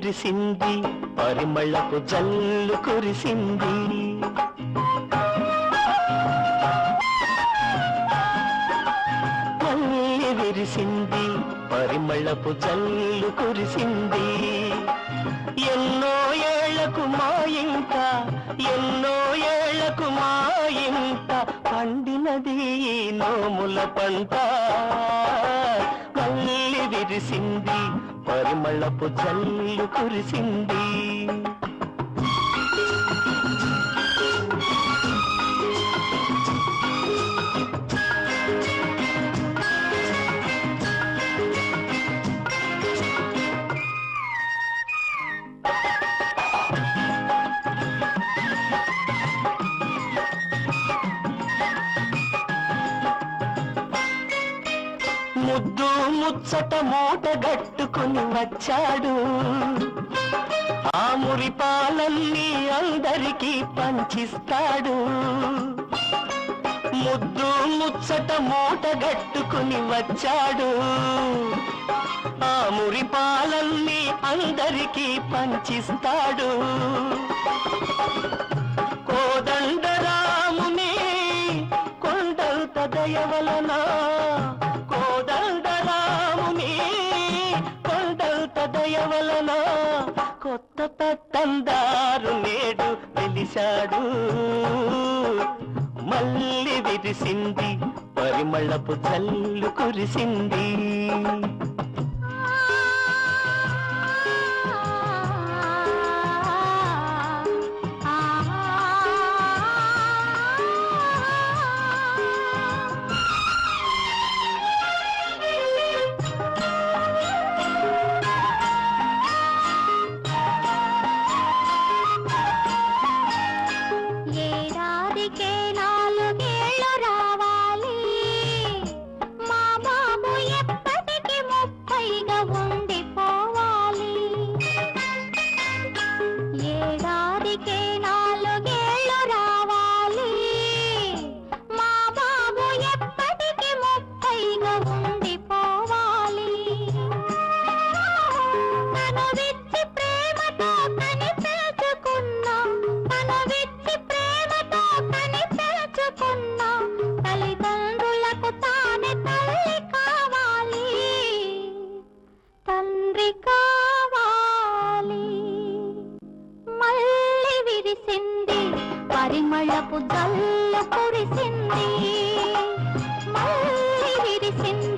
విరిసింది పరిమళపు జల్లు కురిసింది. మళ్ళీ విరిసింది పరిమళపు జల్లు కురిసింది. ఎన్నో ఏళ్ళకు మా ఇంకా ఎన్నో పండినది నోముల పంట. మళ్ళీ విరిసింది పరిమళపు చల్లు కురిసింది. ముద్దు ముచ్చట మూట గట్టుకుని వచ్చాడు. ఆ మురిపాలన్నీ అందరికీ పంచిస్తాడు. ముద్దు ముచ్చట మూట గట్టుకుని వచ్చాడు. ఆ మురిపాలన్నీ అందరికీ పంచిస్తాడు. కోదండరాముని కొండంత దయవల కొండంత దయవలన కొత్త పట్టందారు నేడు వెలిశాడు. మళ్ళీ విరిసింది పరిమళపు చల్లు కురిసింది. విరిసింది పరిమళపు జల్లు కురిసింది మళ్ళీ విరిసింది